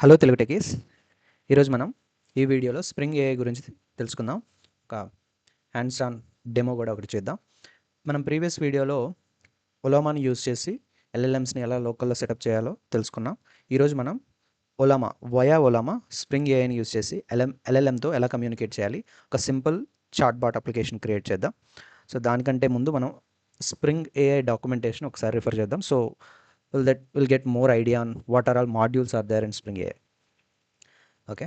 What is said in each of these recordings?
Hello Telugu techies ఈరోజు మనం ఈ వీడియోలో స్ప్రింగ్ ఏఐ గురించి తెలుసుకుందాం. ఒక హ్యాండ్స్ ఆన్ డెమో కూడా ఒకటి చేద్దాం. మనం ప్రీవియస్ వీడియోలో ఒలామాని యూజ్ చేసి ఎల్ఎల్ఎమ్స్ని ఎలా లోకల్లో సెటప్ చేయాలో తెలుసుకున్నాం. ఈరోజు మనం ఒలామా వయా ఒలామా స్ప్రింగ్ ఏఐని యూజ్ చేసి ఎల్ఎం ఎల్ఎల్ఎంతో ఎలా కమ్యూనికేట్ చేయాలి? ఒక simple chat bot application create చేద్దాం. సో దానికంటే ముందు మనం స్ప్రింగ్ ఏఐ డాక్యుమెంటేషన్ ఒకసారి రిఫర్ చేద్దాం. So will that will get more idea on what are all modules are there in spring ai okay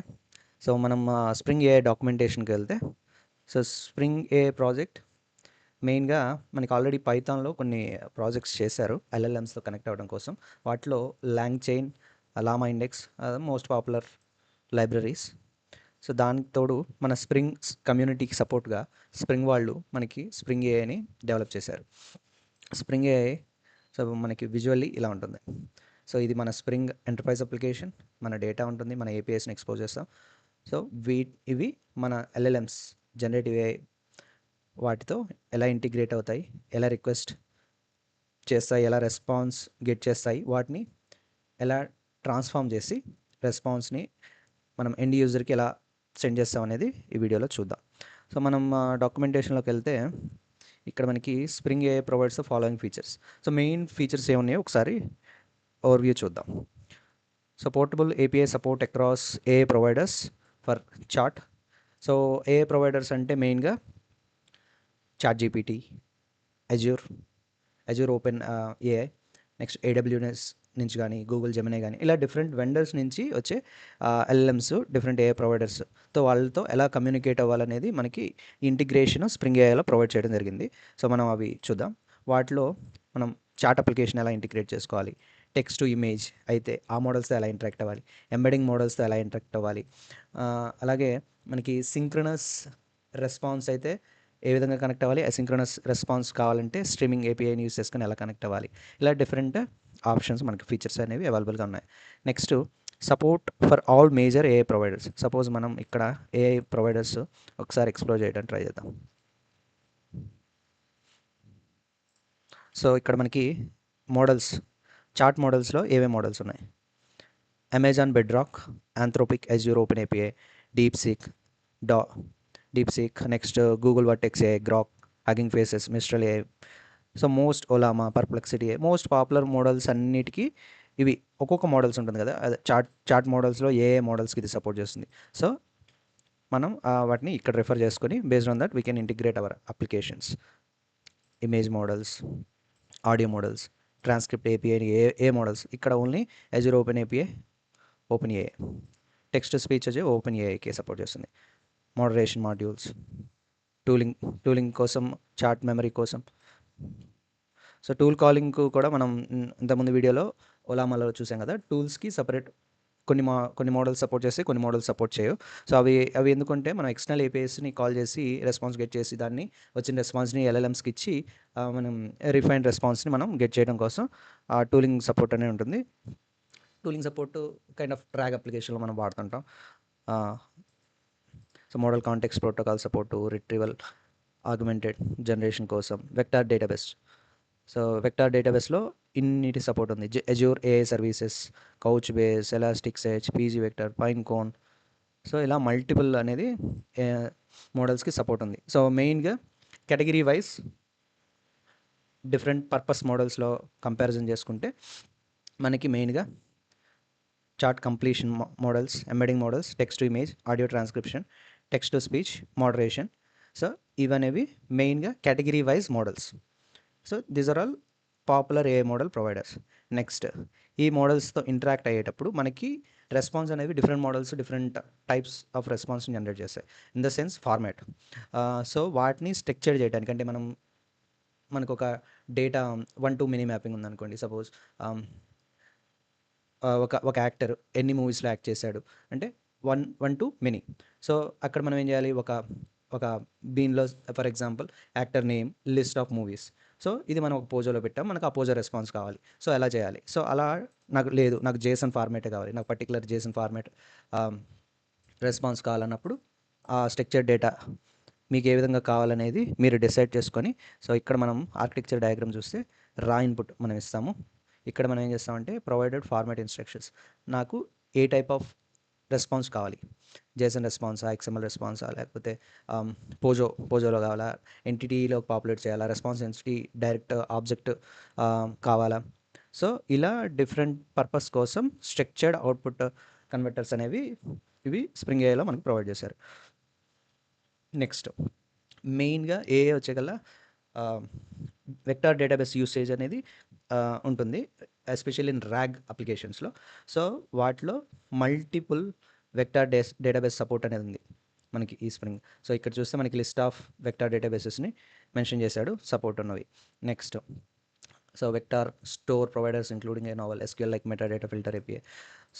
so మనం స్ప్రింగ్ ఏ డాక్యుమెంటేషన్కి వెళ్తే so spring ఏ project మెయిన్గా మనకి ఆల్రెడీ పైథాన్లో కొన్ని ప్రాజెక్ట్స్ చేశారు ఎల్ఎల్ఎమ్స్తో కనెక్ట్ అవ్వడం కోసం. వాటిలో LangChain LlamaIndex most popular libraries so దానికి తోడు మన స్ప్రింగ్ కమ్యూనిటీకి సపోర్ట్గా స్ప్రింగ్ వాళ్ళు మనకి స్ప్రింగ్ ఏఐని డెవలప్ చేశారు. స్ప్రింగ్ ఏఐ సో మనకి విజువల్లీ ఇలా ఉంటుంది. సో ఇది మన స్ప్రింగ్ ఎంటర్ప్రైజ్ అప్లికేషన్ మన డేటా ఉంటుంది మన ఏపీఎస్ని ఎక్స్పోజ్ చేస్తాం. సో వీ ఇవి మన ఎల్ఎల్ఎమ్స్ జనరేటివ్ ఏఐ వాటితో ఎలా ఇంటిగ్రేట్ అవుతాయి ఎలా రిక్వెస్ట్ చేస్తాయి ఎలా రెస్పాన్స్ గెట్ చేస్తాయి వాటిని ఎలా ట్రాన్స్ఫార్మ్ చేసి రెస్పాన్స్ని మనం ఎండ్ యూజర్కి ఎలా సెండ్ చేస్తాం అనేది ఈ వీడియోలో చూద్దాం. సో మనం డాక్యుమెంటేషన్లోకి వెళ్తే ఇక్కడ మనకి Spring AI provides the following features so main features ఏమున్నాయో? ఒకసారి ఓవర్వ్యూ చూద్దాం. So portable API support across AI providers for chat so AI providers అంటే మెయిన్గా ChatGPT Azure Azure OpenAI next AWS నుంచి కానీ గూగుల్ జెమినే కానీ ఇలా డిఫరెంట్ వెండర్స్ నుంచి వచ్చే ఎల్ఎమ్స్ డిఫరెంట్ ఏఐ ప్రొవైడర్స్తో వాళ్ళతో ఎలా కమ్యూనికేట్ అవ్వాలనేది మనకి ఇంటిగ్రేషన్ స్ప్రింగ్ ఏఐలో ప్రొవైడ్ చేయడం జరిగింది. సో మనం అవి చూద్దాం. వాటిలో మనం చాట్ అప్లికేషన్ ఎలా ఇంటిగ్రేట్ చేసుకోవాలి? టెక్స్ట్ టు ఇమేజ్ అయితే ఆ మోడల్స్తో ఎలా ఇంటరాక్ట్ అవ్వాలి? ఎంబెడింగ్ మోడల్స్తో ఎలా ఇంటరాక్ట్ అవ్వాలి? అలాగే మనకి సింక్రనస్ రెస్పాన్స్ అయితే ఏ విధంగా కనెక్ట్ అవ్వాలి? అసింక్రనస్ రెస్పాన్స్ కావాలంటే స్ట్రీమింగ్ ఏపీఐని యూస్ చేసుకొని ఎలా కనెక్ట్ అవ్వాలి? ఇలా డిఫరెంట్ ఆప్షన్స్ మనకి ఫీచర్స్ అనేవి అవైలబుల్గా ఉన్నాయి. Next support for all major AI providers suppose మనం ఇక్కడ ఏఐ ప్రొవైడర్స్ ఒకసారి ఎక్స్ప్లోర్ చేయడానికి ట్రై చేద్దాం. సో ఇక్కడ మనకి మోడల్స్ చార్ట్ మోడల్స్లో ఏవే మోడల్స్ ఉన్నాయి? Amazon Bedrock Anthropic Azure open API DeepSeek డా DeepSeek next Google Vertex AI Groq Hugging Faces Mistral AI so most Ollama Perplexity most popular models అన్నిటికీ ఇవి ఒక్కొక్క మోడల్స్ ఉంటుంది కదా అదే చాట్ చాట్ మోడల్స్లో ఏ ఏ మోడల్స్కి ఇది సపోర్ట్ చేస్తుంది. సో మనం వాటిని ఇక్కడ రిఫర్ చేసుకొని based on that we can integrate our applications image models audio models transcript API AI AI models ఇక్కడ only Azure open API OpenAI text speech వచ్చి ఓపెన్ ఏఐకి సపోర్ట్ చేస్తుంది. మోడరేషన్ మాడ్యూల్స్ టూలింగ్ టూలింగ్ కోసం చార్ట్ మెమరీ కోసం. So tool కాలింగ్కు కూడా మనం ఇంతకుముందు వీడియోలో ఓలామాలో చూసాం కదా టూల్స్కి సపరేట్ కొన్ని మా కొన్ని మోడల్స్ సపోర్ట్ చేస్తే కొన్ని మోడల్స్ సపోర్ట్ చేయవు. సో అవి అవి ఎందుకంటే మనం ఎక్స్టర్నల్ ఏపీఎస్ని కాల్ చేసి రెస్పాన్స్ గెట్ చేసి దాన్ని వచ్చిన రెస్పాన్స్ని ఎల్ఎల్ఎమ్స్కి ఇచ్చి మనం రిఫైన్డ్ రెస్పాన్స్ని మనం గెట్ చేయడం కోసం ఆ టూలింగ్ సపోర్ట్ అనేది ఉంటుంది. Tooling support kind of track అప్లికేషన్లో మనం వాడుతుంటాం. So model context protocol support retrieval augmented generation కోసం వెక్టార్ డేటాబేస్ సో వెక్టార్ డేటాబేస్లో ఇన్నిటి సపోర్ట్ ఉంది? Azure AI services Couchbase Elasticsearch PG vector Pinecone so ఇలా మల్టిపుల్ అనేది మోడల్స్కి సపోర్ట్ ఉంది. సో మెయిన్గా కేటగిరీ వైజ్ డిఫరెంట్ పర్పస్ మోడల్స్లో కంపారిజన్ చేసుకుంటే మనకి మెయిన్గా chat completion models embedding models text to image audio transcription text to speech moderation so ఇవనేవి మెయిన్గా category wise models. So these are all popular AI model providers. Next ఈ మోడల్స్తో interact అయ్యేటప్పుడు మనకి response అనేవి different models different types of రెస్పాన్స్ని generate చేస్తాయి. In the sense format. So వాటిని structure చేయడానికి అంటే మనం మనకు ఒక data one to many mapping ఉందనుకోండి. సపోజ్ ఒక ఒక యాక్టర్ ఎన్ని మూవీస్లో యాక్ట్ చేశాడు? అంటే one one to many. So అక్కడ మనం ఏం చేయాలి? ఒక ఒక బీన్లో for example actor name list of movies. So ఇది మనం ఒక పోజోలో పెట్టాం మనకు ఆ పోజో రెస్పాన్స్ కావాలి. సో ఎలా చేయాలి? సో అలా నాకు లేదు నాకు జేసన్ ఫార్మేటే కావాలి. నాకు పర్టికులర్ జేసన్ ఫార్మేట్ రెస్పాన్స్ కావాలన్నప్పుడు ఆ స్ట్రక్చర్ డేటా మీకు ఏ విధంగా కావాలనేది మీరు డిసైడ్ చేసుకొని సో ఇక్కడ మనం ఆర్కిటెక్చర్ డయాగ్రామ్ చూస్తే రా ఇన్పుట్ మనం ఇస్తాము. ఇక్కడ మనం ఏం చేస్తామంటే ప్రొవైడెడ్ ఫార్మాట్ ఇన్స్ట్రక్షన్స్ నాకు ఏ టైప్ ఆఫ్ రెస్పాన్స్ కావాలి? జేసన్ రెస్పాన్సా ఎక్స్ఎంఎల్ రెస్పాన్సా లేకపోతే పోజో పోజోలో కావాలా? ఎంటిటీలో పాపులేట్ చేయాలా? రెస్పాన్స్ ఎంటిటీ డైరెక్ట్ ఆబ్జెక్ట్ కావాలా? సో ఇలా డిఫరెంట్ పర్పస్ కోసం స్ట్రక్చర్డ్ అవుట్పుట్ కన్వర్టర్స్ అనేవి ఇవి స్ప్రింగ్ ఏఐలో మనకు ప్రొవైడ్ చేశారు. నెక్స్ట్ మెయిన్గా ఏఏ వచ్చేగల వెక్టార్ డేటాబేస్ యూసేజ్ అనేది ఉంటుంది ఎస్పెషల్లీ ఇన్ ర్యాగ్ అప్లికేషన్స్లో సో వాటిలో multiple vector days database support అనేది ఉంది మనకి ఈ స్ప్రింగ్ సో ఇక్కడ చూస్తే మనకి లిస్ట్ ఆఫ్ వెక్టార్ డేటాబేసెస్ని మెన్షన్ చేశాడు సపోర్ట్ ఉన్నవి. Next so vector store providers including a novel SQL like metadata filter API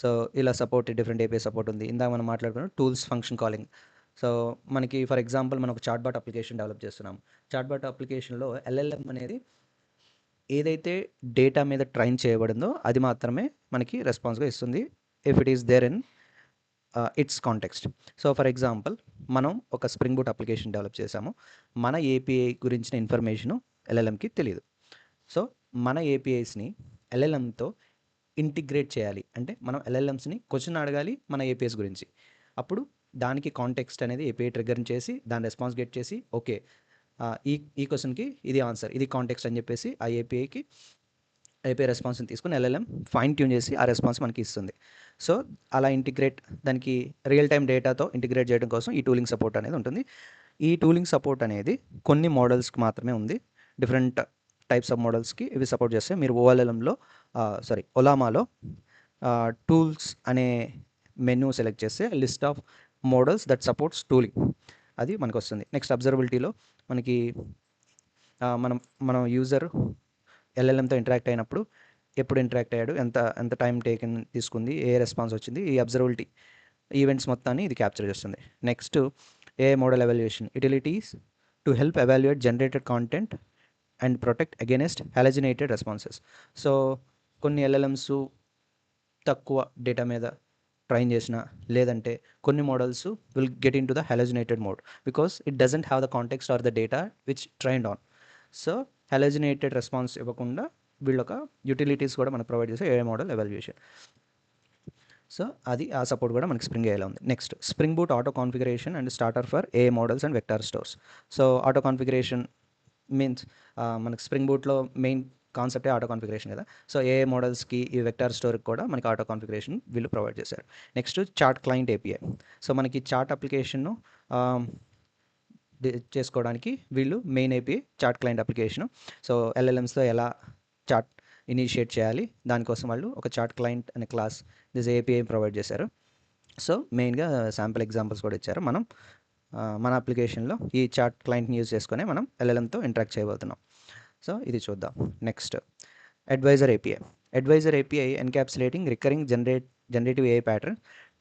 so ఇలా సపోర్ట్ డిఫరెంట్ ఏపీఐ సపోర్ట్ ఉంది. ఇందాక మనం మాట్లాడుకున్నాం టూల్స్ ఫంక్షన్ కాలింగ్ సో మనకి ఫర్ ఎగ్జాంపుల్ మనం ఒక చాట్బాట్ అప్లికేషన్ డెవలప్ చేస్తున్నాం చాట్బాట్ అప్లికేషన్లో ఎల్ఎల్ఎం అనేది ఏదైతే డేటా మీద ట్రైన్ చేయబడిందో అది మాత్రమే మనకి రెస్పాన్స్గా ఇస్తుంది. If it is there in its context so for example మనం ఒక స్ప్రింగ్ బూట్ అప్లికేషన్ డెవలప్ చేసాము మన ఏపీఐ గురించిన ఇన్ఫర్మేషను ఎల్ఎల్ఎంకి తెలియదు సో మన ఏపీఐస్ని ఎల్ఎల్ఎంతో ఇంటిగ్రేట్ చేయాలి. అంటే మనం ఎల్ఎల్ఎంస్ని క్వశ్చన్ అడగాలి మన ఏపీఎస్ గురించి. అప్పుడు దానికి కాంటెక్స్ట్ అనేది ఏపీఐ ట్రిగర్ చేసి దాని రెస్పాన్స్ గెట్ చేసి ఓకే ఈ ఈ క్వశ్చన్కి ఇది ఆన్సర్ ఇది కాంటెక్స్ట్ అని చెప్పేసి ఆ ఏపీఐకి ఏపీ రెస్పాన్స్ని తీసుకుని ఎల్ఎల్ఎం ఫైన్ ట్యూన్ చేసి ఆ రెస్పాన్స్ మనకి ఇస్తుంది. సో అలా ఇంటిగ్రేట్ దానికి రియల్ టైం డేటాతో ఇంటిగ్రేట్ చేయడం కోసం ఈ టూలింగ్ సపోర్ట్ అనేది ఉంటుంది. ఈ టూలింగ్ సపోర్ట్ అనేది కొన్ని మోడల్స్కి మాత్రమే ఉంది. డిఫరెంట్ టైప్స్ ఆఫ్ మోడల్స్కి ఇవి సపోర్ట్ చేస్తే మీరు ఓఎల్ఎంలో సారీ ఒలామాలో టూల్స్ అనే మెనూ సెలెక్ట్ చేస్తే list of models that supports tooling అది మనకు వస్తుంది నెక్స్ట్ అబ్జర్వబిలిటీలో మనకి మనం మనం యూజర్ ఎల్ఎల్ఎంతో ఇంటరాక్ట్ అయినప్పుడు ఎప్పుడు ఇంటరాక్ట్ అయ్యాడు ఎంత ఎంత టైం టేకెన్ తీసుకుంది ఏ రెస్పాన్స్ వచ్చింది ఈ అబ్జర్వబిలిటీ ఈవెంట్స్ మొత్తాన్ని ఇది క్యాప్చర్ చేస్తుంది. Next AI model evaluation? Utilities to help evaluate generated content and protect against hallucinated responses. So కొన్ని ఎల్ఎల్ఎమ్స్ తక్కువ డేటా మీద ట్రైన్ చేసిన లేదంటే కొన్ని models will get in to the hallucinated mode because it doesn't have the context or the data which trained on. So hallucinated response ఇవ్వకుండా వీళ్ళొక utilities కూడా మనకు ప్రొవైడ్ చేసే ఏఐ మోడల్ ఎవాల్యుయేషన్ సో అది ఆ సపోర్ట్ కూడా మనకి స్ప్రింగ్ ఏలా ఉంది. Next Spring Boot auto configuration and starter for AI models and vector stores so auto configuration means మనకి స్ప్రింగ్ బూట్లో మెయిన్ కాన్సెప్టే ఆటో కాన్ఫిగరేషన్ కదా. సో ఏ మోడల్స్కి ఈ వెక్టార్ స్టోర్కి కూడా మనకి ఆటో కాన్ఫిగరేషన్ వీళ్ళు ప్రొవైడ్ చేశారు. Next chat client API so మనకి చార్ట్ అప్లికేషన్ను చేసుకోవడానికి వీళ్ళు main API chat client application. So ఎల్ఎల్ఎమ్స్లో ఎలా చాట్ ఇనిషియేట్ చేయాలి దానికోసం వాళ్ళు ఒక చార్ట్ క్లయింట్ అనే క్లాస్ దిస్ ఏపీఐ ప్రొవైడ్ చేశారు. సో మెయిన్గా శాంపుల్ ఎగ్జాంపుల్స్ కూడా ఇచ్చారు. మనం మన అప్లికేషన్లో ఈ చార్ట్ క్లయింట్ని యూజ్ చేసుకొని మనం ఎల్ఎల్ఎంతో ఇంటరాక్ట్ చేయబోతున్నాం. సో ఇది చూద్దాం. Next advisor API advisor API encapsulating recurring generate generative AI pattern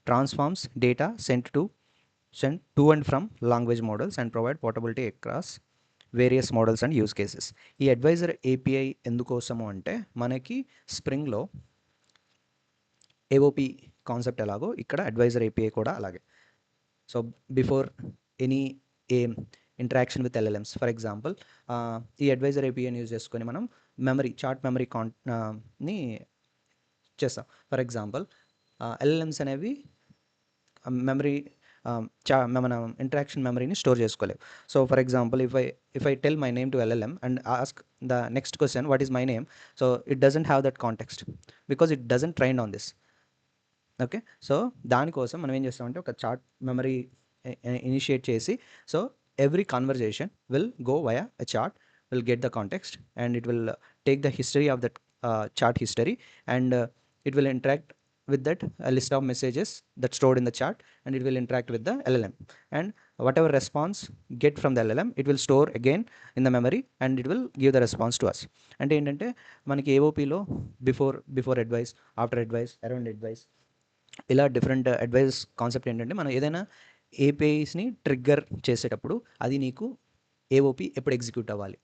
transforms data sent to send to and from language models and provide portability across various models and use cases ఈ advisor API ఎందుకోసము అంటే మనకి స్ప్రింగ్లో AOP concept ఎలాగో ఇక్కడ advisor API కూడా అలాగే. So before any a interaction with LLMs for example ఈ advisor ఏపీఐని యూజ్ చేసుకొని మనం మెమరీ చార్ట్ మెమరీ కాన్ని చేస్తాం. ఫర్ ఎగ్జాంపుల్ ఎల్ఎల్ఎమ్స్ అనేవి మెమరీ మన ఇంటరాక్షన్ మెమరీని store చేసుకోలేవు. So for example if I if I tell my name to LLM and ask the next question what is my name so it doesn't have that context because it doesn't train on this okay so దానికోసం మనం ఏం చేస్తామంటే ఒక chat memory initiate చేసి so every conversation will go via a chat will get the context and it will take the history of that chat history and it will interact with that a list of messages that stored in the chart and it will interact with the llm and whatever response get from the llm it will store again in the memory and it will give the response to us అంటే ఏంటంటే మనకి ఏఓపిలో before before advice after advice around advice ఇలా different advice concept ఏంటంటే మనం ఏదైనా ఏపీఐస్ని trigger చేసేటప్పుడు అది నీకు ఏఓపి ఎప్పుడు ఎగ్జిక్యూట్ అవ్వాలి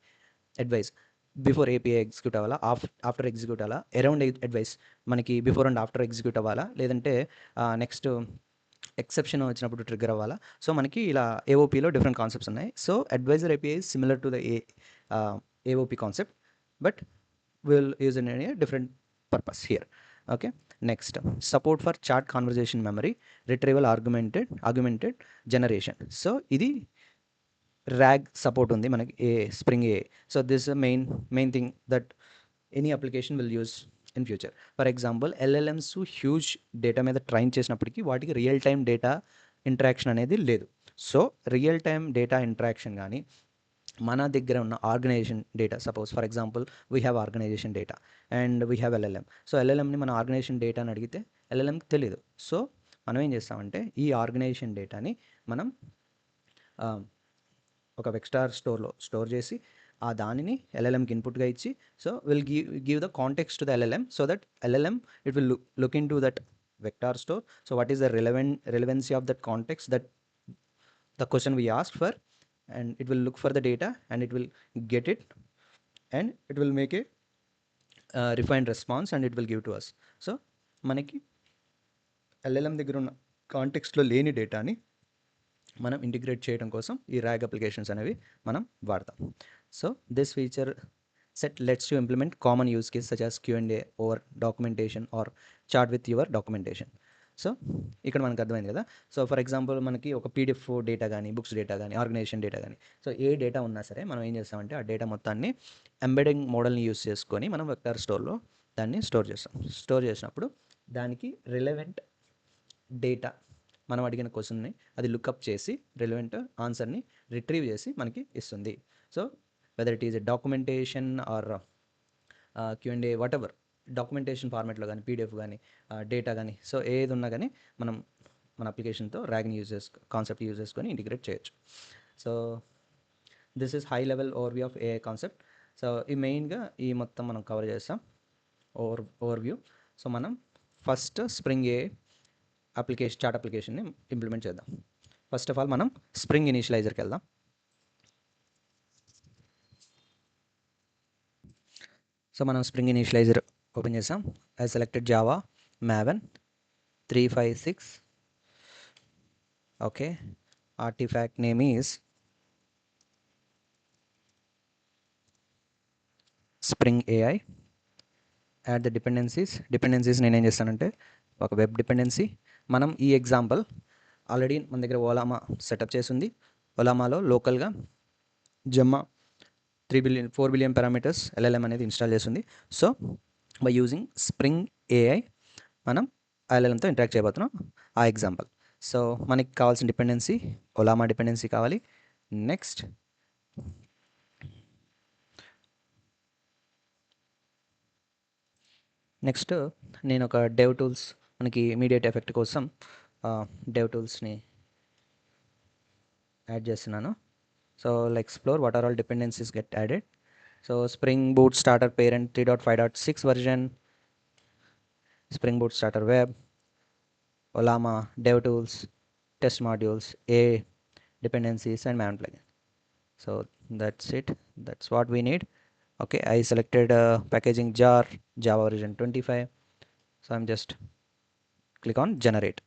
అడ్వైస్ బిఫోర్ ఏపీఐ ఎగ్జిక్యూట్ అవ్వాలా? ఆఫ్ ఆఫ్టర్ ఎగ్జిక్యూట్ అవ్వాలా? అరౌండ్ అడ్వైస్ మనకి బిఫోర్ అండ్ ఆఫ్టర్ ఎగ్జిక్యూట్ అవ్వాలా? లేదంటే నెక్స్ట్ ఎక్సెప్షన్ వచ్చినప్పుడు ట్రిగ్గర్ అవ్వాలా? సో మనకి ఇలా ఏఓపీలో డిఫరెంట్ కాన్సెప్ట్స్ ఉన్నాయి. So advisor API similar to the a AOP concept but will use in a different purpose here okay next support for chat conversation memory retrieval augmented augmented generation so ఇది RAG support ఉంది మనకి AI Spring AI so this main main thing that any application will use in future for example LLMs huge data మీద train చేసినప్పటికీ వాటికి real time data interaction అనేది లేదు. So real time data interaction కానీ మన దగ్గర ఉన్న organisation data suppose for example we have organisation data and we have LLM so ఎల్ఎల్ఎంని మన ఆర్గనైజేషన్ డేటా అని అడిగితే ఎల్ఎల్ఎంకి తెలియదు సో మనం ఏం చేస్తామంటే ఈ ఆర్గనైజేషన్ డేటాని మనం ఒక వెక్స్టార్ స్టోర్లో స్టోర్ చేసి ఆ దానిని ఎల్ఎల్ఎంకి ఇన్పుట్గా ఇచ్చి so will give give the context to the LLM so that LLM it will look in to that vector store so what is the relevant relevancy of that context that the question we asked for and it will look for the data and it will get it and it will make a uh, refined response and it will give to us so మనకి LLM దగ్గర ఉన్న కాంటెక్స్ట్లో లేని డేటాని మనం integrate చేయడం కోసం ఈ rag applications అనేవి మనం వాడతాం. So this feature set lets to implement common use case such as Q and over documentation or chat with your documentation so ఇక్కడ మనకు అర్థమైంది కదా? సో ఫర్ ఎగ్జాంపుల్ మనకి ఒక పీడిఎఫ్ డేటా కానీ బుక్స్ డేటా కానీ ఆర్గనైజేషన్ డేటా కానీ so ఏ డేటా ఉన్నా సరే మనం ఏం చేస్తామంటే ఆ డేటా మొత్తాన్ని ఎంబెడింగ్ మోడల్ని యూస్ చేసుకొని మనం వెక్టర్ స్టోర్లో దాన్ని స్టోర్ చేస్తాం. స్టోర్ చేసినప్పుడు దానికి రిలవెంట్ డేటా మనం అడిగిన క్వశ్చన్ని అది లుకప్ చేసి రిలవెంట్ ఆన్సర్ని రిట్రీవ్ చేసి మనకి ఇస్తుంది. So whether it is a documentation or Q and A whatever documentation ఫార్మాట్లో కానీ పీడిఎఫ్ కానీ డేటా కానీ సో ఏది ఉన్నా కానీ మనం మన అప్లికేషన్తో ర్యాగ్ని యూజ్ చేసుకో కాన్సెప్ట్ యూజ్ చేసుకొని ఇంటిగ్రేట్ చేయొచ్చు. So this is high level overview of AI concept so ఈ మెయిన్గా ఈ మొత్తం మనం కవర్ చేస్తాం. ఓవర్ ఓవర్ వ్యూ సో మనం first Spring AI application chat అప్లికేషన్ని implement చేద్దాం. ఫస్ట్ ఆఫ్ ఆల్ మనం స్ప్రింగ్ ఇనిషియలైజర్కి వెళ్దాం. సో మనం స్ప్రింగ్ ఇనిషియలైజర్ ఓపెన్ చేసాం. I selected Java Maven three five six okay artifact name is Spring AI add the dependencies dependencies నేనేం చేస్తానంటే ఒక వెబ్ డిపెండెన్సీ మనం ఈ ఎగ్జాంపుల్ ఆల్రెడీ మన దగ్గర ఓలామా సెటప్ చేసింది. ఓలామాలో లోకల్గా Gemma three billion four billion parameters LLM అనేది ఇన్స్టాల్ చేస్తుంది so by using Spring AI మనం ఎల్ఎల్ఎంతో ఇంటరాక్ట్ చేయబోతున్నాం. ఆ ఎగ్జాంపుల్ సో మనకి కావాల్సిన డిపెండెన్సీ ఓలామా డిపెండెన్సీ కావాలి. నెక్స్ట్ నెక్స్ట్ నేను ఒక డెవ్ టూల్స్ మనకి ఇమీడియట్ ఎఫెక్ట్ కోసం డెవ్ టూల్స్ని యాడ్ చేస్తున్నాను. So like explore what are all dependencies get added so Spring Boot starter parent three dot five dot six version Spring Boot starter web Ollama dev tools test modules a dependencies and Maven plugin so that's it that's what we need okay i selected uh, packaging jar java version 25 so i'm just click on generate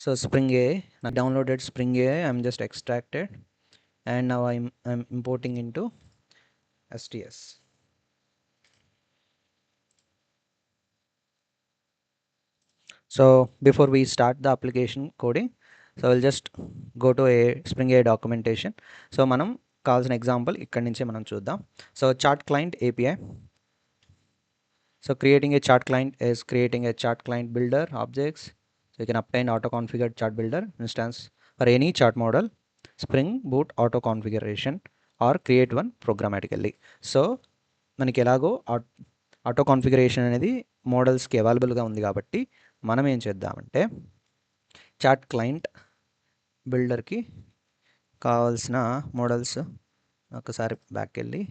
so spring a i downloaded spring a i'm just extracted and now i'm i'm importing into sts so before we start the application coding so will just go to uh Spring uh documentation so మనం కావాల్సిన example ఇక్కడి నుంచే మనం చూద్దాం so chart client API So creating a chart client is creating a chart client builder objects so you can obtain auto configured chart builder instance for any chart model spring boot auto configuration or create one programmatically so మనకి ఎలాగో auto configuration అనేది మోడల్స్కి అవైలబుల్గా ఉంది కాబట్టి మనం ఏం చేద్దామంటే chat client బిల్డర్కి కావాల్సిన మోడల్స్ ఒకసారి బ్యాక్ వెళ్ళి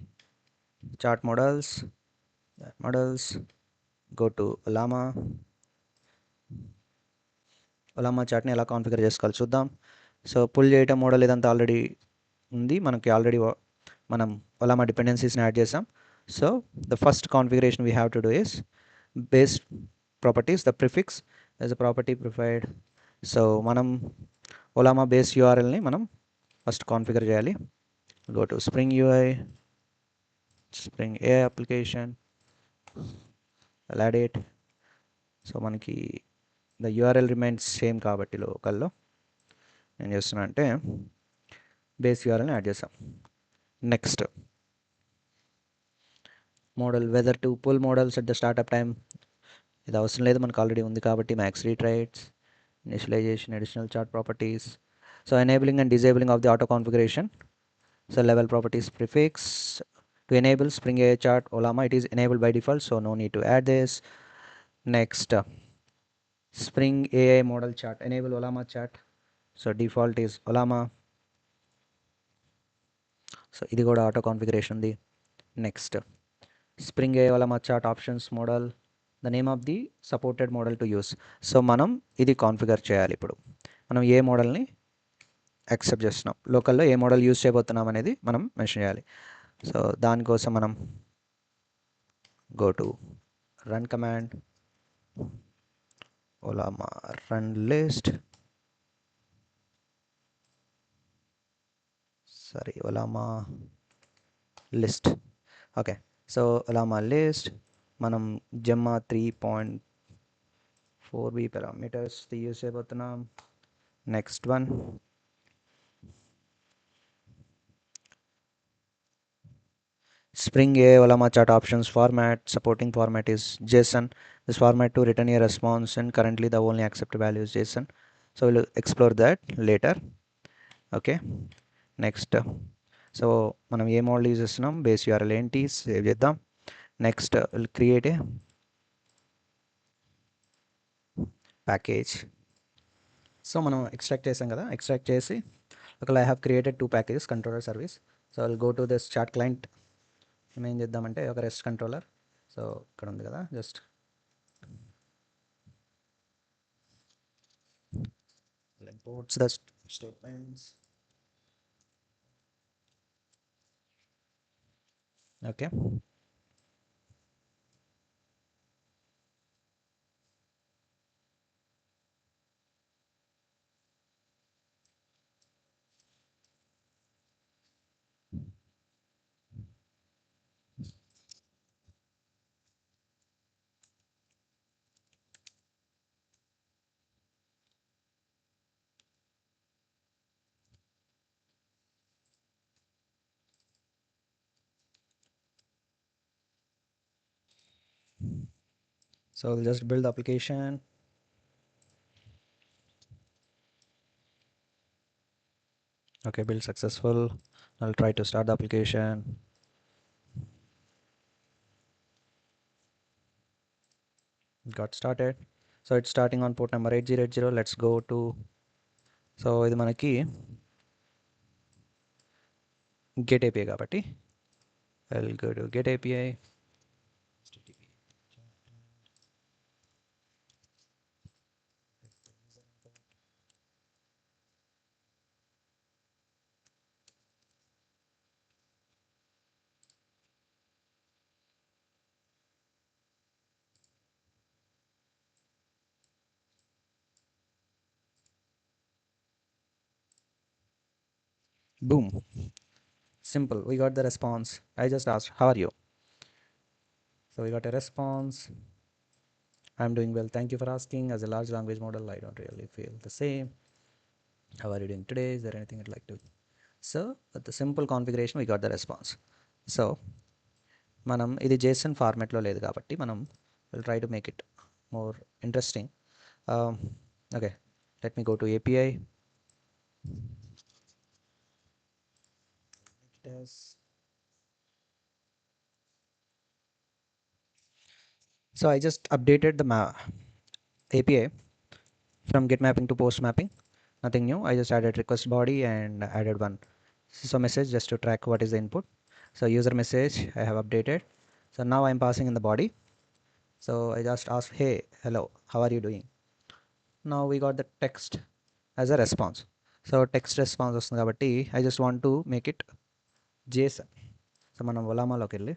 chat models models go to Ollama. Ollama చాట్ని ఎలా కాన్ఫిగర్ చేసుకోవాలి చూద్దాం. సో పుల్ చేయటం మోడల్ ఇదంతా ఆల్రెడీ ఉంది. మనకి ఆల్రెడీ మనం ఒలామా డిపెండెన్సీస్ని యాడ్ చేసాం. So the first configuration we have to do is base properties the prefix. As a property prefixed so మనం ఒలామా బేస్ యూఆర్ఎల్ని మనం ఫస్ట్ కాన్ఫిగర్ చేయాలి. Go to Spring UI Spring AI application. లాడేట్ so మనకి the URL remains same కాబట్టి లోకల్లో ఏం చేస్తున్నా అంటే బేస్ యూఆర్ఎల్ని యాడ్ చేసాం next model whether to pull models at the startup time ఇది అవసరం లేదు మనకు ఆల్రెడీ ఉంది కాబట్టి max retries initialization additional chat properties so enabling and disabling of the auto configuration so level properties prefix to enable Spring AI chat Ollama it is enabled by default so no need to add this next Spring AI model chat enable Ollama chat so default is Ollama so ఇది కూడా auto configuration ఉంది next Spring AI Ollama chat options model the name of the supported model to use so మనం ఇది configure చేయాలి ఇప్పుడు. మనం ఏ మోడల్ని accept చేస్తున్నాం? లోకల్లో ఏ మోడల్ యూస్ చేయబోతున్నాం అనేది మనం మెన్షన్ చేయాలి. సో దానికోసం మనం go to run command Ollama run list sorry Ollama list okay so Ollama list మనం Gemma three point four B parameters use చేయబోతున్నాం. Next one Spring A Olama chart options format supporting format is JSON. This format to return a response and currently the only accepted value is JSON. So we'll explore that later. Okay. Next. So మనం ఏ model use చేస్తున్నాం base URL ఏంటి save చేద్దాం next will create a package so మనం extract చేసాం కదా extract చేసి ఒకవేళ I have created two packages controller service so will go to this chart client మనం ఏం చేద్దామంటే ఒక రెస్ట్ కంట్రోలర్ సో ఇక్కడ ఉంది కదా just imports the st- statements. Okay. so we'll just build the application okay build successful i'll try to start the application got started so it's starting on port number 8080 let's go to so ఇది మనకి get API కాబట్టి well good get API boom simple we got the response i just asked how are you so we got a response i'm doing well thank you for asking as a large language model i don't really feel the same how are you doing today is there anything you'd like to so with the simple configuration we got the response so మనం ఇది JSON ఫార్మాట్లో లేదు కాబట్టి మనం will try to make it more interesting okay let me go to API does. So I just updated the API from get mapping to post mapping. Nothing new. I just added request body and added one so message just to track what is the input. So user message I have updated. So now I'm passing in the body. So I just ask, hey, hello, how are you doing? Now we got the text as a response. So text response. I just want to make it JSON so మనం ఒలామాలోకి వెళ్ళి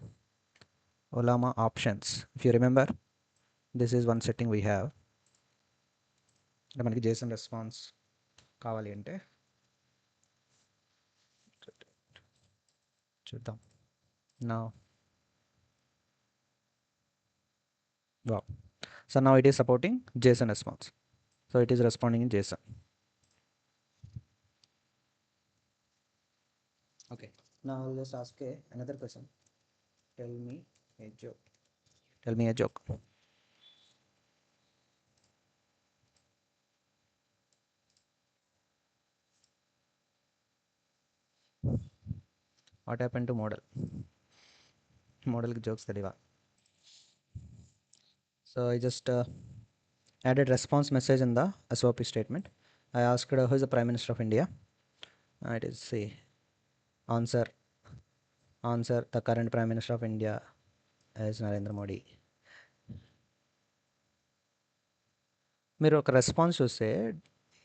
Ollama options. If you remember this is one setting we have అంటే మనకి Jason response కావాలి అంటే చూద్దాం. నా వా సో నా it is supporting JSON response so it is responding in JSON now i'll just ask a, another question tell me a joke tell me a joke what happened to model model jokes తెలియవా so i just uh, added response message in the sop statement i asked uh, who is the prime minister of india uh, answer answer the current prime minister of India as Narendra Modi మీరు ఒక response చూస్తే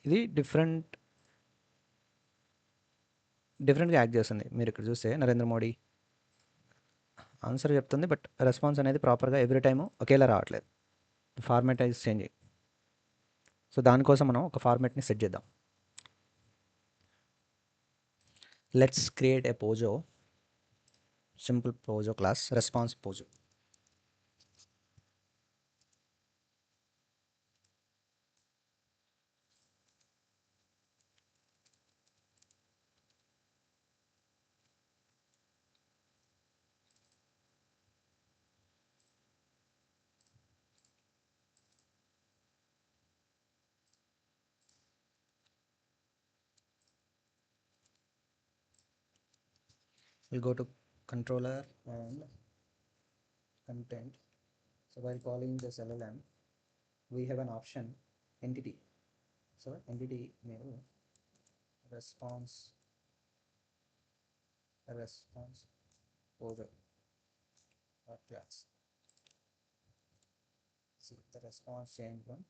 ఇది different డిఫరెంట్గా act చేస్తుంది. మీరు ఇక్కడ చూస్తే Narendra Modi answer చెప్తుంది బట్ రెస్పాన్స్ అనేది ప్రాపర్గా ఎవ్రీ టైము ఒకేలా రావట్లేదు. ఫార్మేట్ అయితే చేంజ్ సో దానికోసం మనం ఒక ఫార్మేట్ని సెట్ చేద్దాం. let's create a pojo. Simple pojo class response pojo. We'll go to controller and content. So while calling this llm we have an option entity. So entity new response response order or class. See the response change from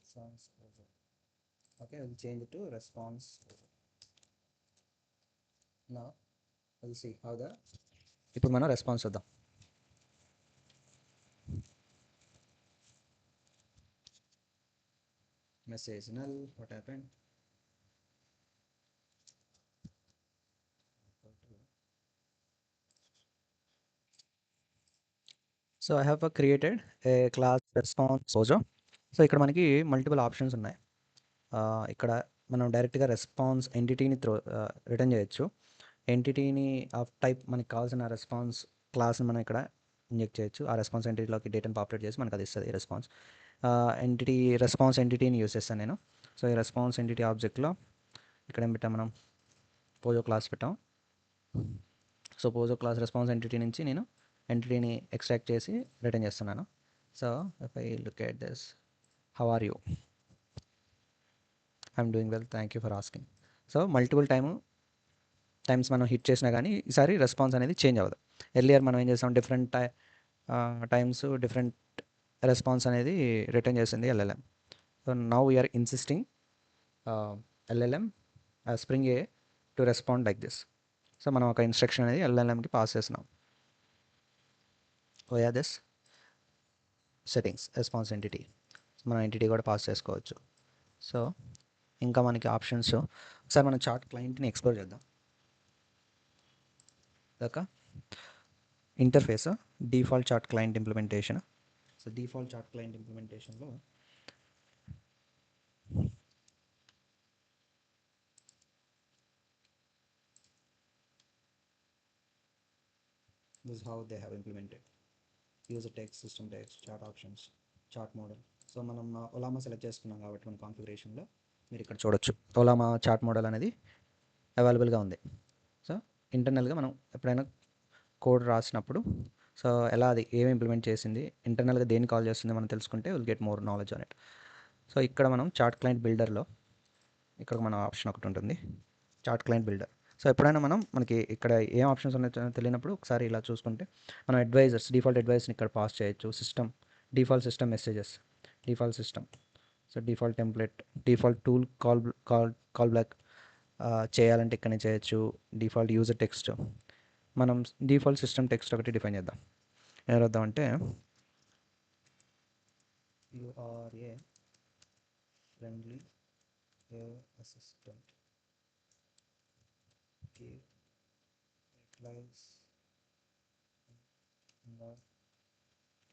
response order okay we'll change it to response order now ఇప్పుడు మనం response చూద్దాం. Message null what happen so I have created a class response Sozo so ఇక్కడ మనకి multiple options ఉన్నాయి. Uh, ఇక్కడ మనం డైరెక్ట్గా response ఎంటిటీని throw return చేయొచ్చు. ఎంటిటీని ఆఫ్ టైప్ మనకి కావాల్సిన రెస్పాన్స్ క్లాస్ని మనం ఇక్కడ ఇంజెక్ట్ చేయొచ్చు. ఆ రెస్పాన్స్ ఎంటిటీలోకి డేటాను పాపులేట్ చేసి మనకు అది ఇస్తుంది రెస్పాన్స్ ఎంటిటీ రెస్పాన్స్ ఎంటిటీని యూస్ చేస్తాను నేను. సో ఈ రెస్పాన్స్ ఎంటిటీ ఆబ్జెక్ట్లో ఇక్కడ ఏం పెట్టాం మనం? పోజో క్లాస్ పెట్టాం. So POJO class response entity నుంచి నేను ఎంటిటీని ఎక్స్ట్రాక్ట్ చేసి రిటర్న్ చేస్తున్నాను. So if I look at this how are you I'm doing well thank you for asking so multiple time times మనం హిట్ చేసినా కానీ ఈసారి రెస్పాన్స్ అనేది చేంజ్ అవ్వదు. ఎర్లియర్ మనం ఏం చేస్తాం? డిఫరెంట్ టై టైమ్స్ డిఫరెంట్ రెస్పాన్స్ అనేది రిటర్న్ చేసింది LLM. So now we're insisting LLM Spring AI to respond like this. So మనం ఒక ఇన్స్ట్రక్షన్ అనేది ఎల్ఎల్ఎంకి పాస్ చేసినాం ఓయా దిస్ సెట్టింగ్స్ రెస్పాన్స్ ఎంటిటీ. మనం ఎంటిటీ కూడా పాస్ చేసుకోవచ్చు. సో ఇంకా మనకి ఆప్షన్స్ ఒకసారి మనం చార్ట్ క్లయింట్ని ఎక్స్ప్లోర్ చేద్దాం. దాకా interface default chat client implementation so default chat client ఇంప్లిమెంటేషన్లో this is how they have implemented. User text system text chart options chat model so మనం ఒలామా సెలెక్ట్ చేసుకున్నాం కాబట్టి మన కాన్ఫిగరేషన్లో మీరు ఇక్కడ చూడొచ్చు. ఒలామా చార్ట్ మోడల్ అనేది అవైలబుల్గా ఉంది. ఇంటర్నల్గా మనం ఎప్పుడైనా కోడ్ రాసినప్పుడు సో ఎలా అది ఏమి ఇంప్లిమెంట్ చేసింది ఇంటర్నల్గా దేన్ని కాల్ చేస్తుంది మనం తెలుసుకుంటే will get more knowledge on it. So ఇక్కడ మనం చార్ట్ క్లయింట్ బిల్డర్లో ఇక్కడ మన ఆప్షన్ ఒకటి ఉంటుంది చార్ట్ క్లయింట్ బిల్డర్. సో ఎప్పుడైనా మనం మనకి ఇక్కడ ఏం ఆప్షన్స్ ఉన్నాయో తెలియనప్పుడు ఒకసారి ఇలా చూసుకుంటే మనం అడ్వైజర్స్ డిఫాల్ట్ అడ్వైజర్స్ని ఇక్కడ పాస్ చేయొచ్చు. System default system messages default system. So default template default tool call call call block చేయాలంటే ఇక్కడనే చేయొచ్చు. Default user text. మనం డిఫాల్ట్ సిస్టమ్ టెక్స్ట్ ఒకటి డిఫైన్ చేద్దాం. ఏం రాద్దామంటే you're a friendly assistant. give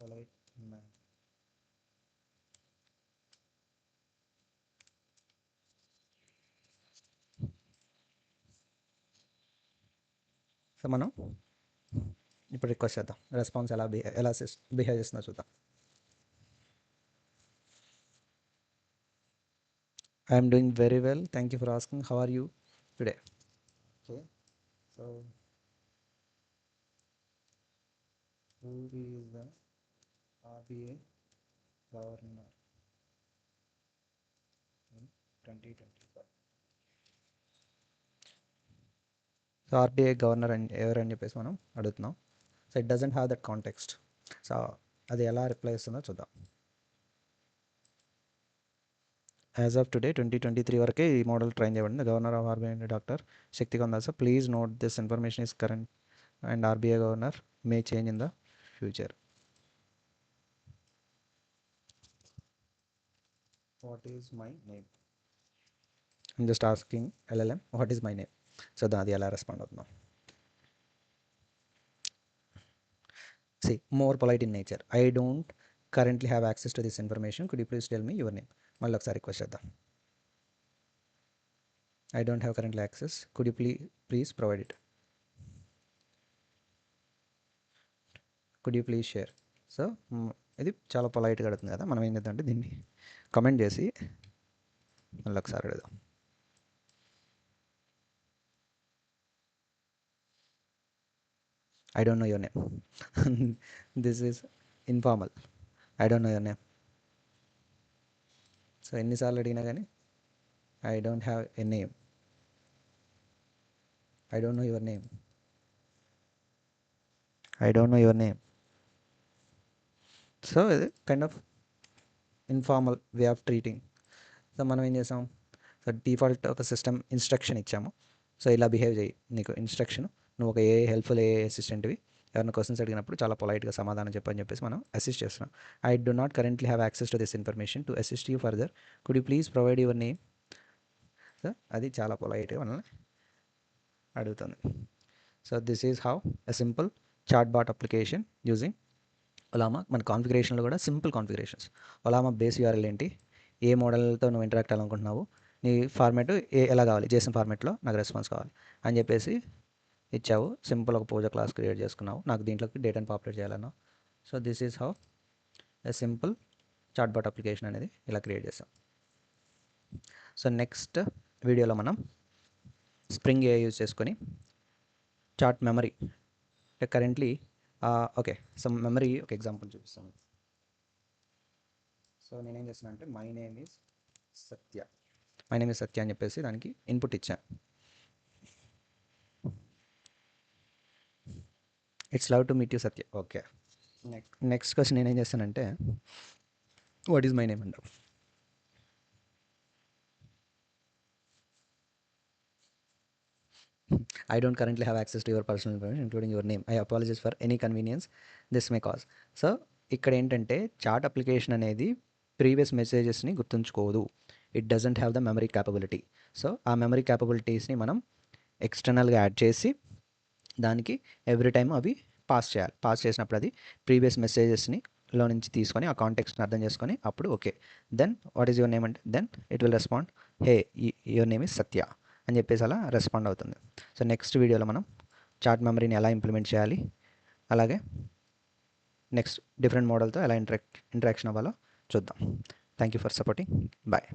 polite man. So మనం ఇప్పుడు రిక్వెస్ట్ చేద్దాం రెస్పాన్స్ ఎలా బిహే ఎలా బిహేవ్ చేస్తుందో చూద్దాం I'm doing very well thank you for asking how are you today okay so who is the RBI governor. In 2025 so RBI governor అని ఎవరని చెప్పేసి మనం అడుగుతున్నాం. So it doesn't have that context so అది ఎలా reply ఇస్తుందో చూద్దాం. As of today twenty twenty three వరకే ఈ మోడల్ ట్రైన్ చేయబడింది. Governor of RBI doctor Shaktikanta Das. Please note this information is current and RBI governor may change in the future what is my name I'm just asking LLM what is my name చూద్దాం అది ఎలా respond అవుతుందో. See more polite in nature I don't currently have access to this information could you please tell me your name మళ్ళీ ఒకసారి request చేద్దాం. I don't have currently access could you please please provide it could you please share so ఇది చాలా పొలైట్గా అడుగుతుంది కదా. మనం ఏం చేద్దాం దీన్ని కమెంట్ చేసి మళ్ళీ ఒకసారి అడుగుదాం. I don't know your name this is informal I don't know your name so ఎన్నిసార్లు అడిగినా కానీ I don't have a name I don't know your name I don't know your name so ఇది kind of informal way of treating so మనం ఏం చేసాం? So default ఒక system instruction ఇచ్చాము. So ఇలా బిహేవ్ చేయి. నీకు ఇన్స్ట్రక్షన్ నువ్వు ఒక ఏ హెల్ప్ఫుల్ ఏ అసిస్టెంట్వి ఎవరైనా క్వశ్చన్స్ అడిగినప్పుడు చాలా పొలైట్గా సమాధానం చెప్పని చెప్పేసి మనం అసిస్ట్ చేస్తున్నాం. I do not currently have access to this information to assist you further. Could you please provide your name? So అది చాలా పొలైట్గా మనల్ని అడుగుతుంది. So this is how a simple chatbot application using Ollama. మన కాన్ఫిగరేషన్లో కూడా simple configurations. Ollama base URL ఏంటి? ఏ మోడల్తో నువ్వు ఇంటరాక్ట్ అవ్వాలనుకుంటున్నావు? నీ ఫార్మాట్ ఏ ఎలా కావాలి? చేసిన ఫార్మాట్లో నాకు రెస్పాన్స్ కావాలి అని చెప్పేసి ఇచ్చావు. సింపుల్ ఒక పూజ క్లాస్ క్రియేట్ చేసుకున్నావు. నాకు దీంట్లోకి డేటాను populate చేయాలన్నావు so this is how a simple chatbot application అనేది ఇలా క్రియేట్ చేసాం సో నెక్స్ట్ వీడియోలో మనం స్ప్రింగ్ ఏ యూజ్ చేసుకొని చాట్ మెమరీ. అంటే కరెంట్లీ ఓకే సో మెమరీ ఒక ఎగ్జాంపుల్ చూపిస్తాను. సో నేనేం చేస్తున్నా అంటే my name is Satya my name is Satya అని చెప్పేసి దానికి ఇన్పుట్ ఇచ్చాను. It's love to meet you Satya okay next next question నేనేం చేస్తానంటే వాట్ ఈజ్ మై నేమ్ అంటాం I don't currently have access to your personal information, including your name. I apologize for any convenience this may cause. So ఇక్కడ ఏంటంటే chat application అనేది previous మెసేజెస్ని గుర్తుంచుకోదు. It doesn't have the memory capability so ఆ memory క్యాపబిలిటీస్ని మనం ఎక్స్టర్నల్గా add చేసి దానికి ఎవ్రీ టైం అవి పాస్ చేయాలి. పాస్ చేసినప్పుడు అది ప్రీవియస్ మెసేజెస్ని లో నుంచి తీసుకొని ఆ కాంటెక్స్ని అర్థం చేసుకొని అప్పుడు okay then what is your name అంటే then it will respond hey your name is Satya అని చెప్పేసి అలా రెస్పాండ్ అవుతుంది. సో నెక్స్ట్ వీడియోలో మనం చాట్ మెమరీని ఎలా ఇంప్లిమెంట్ చేయాలి? అలాగే నెక్స్ట్ డిఫరెంట్ మోడల్తో ఎలా ఇంటరాక్ట్ ఇంటరాక్షన్ అవ్వాలో చూద్దాం. Thank you for supporting bye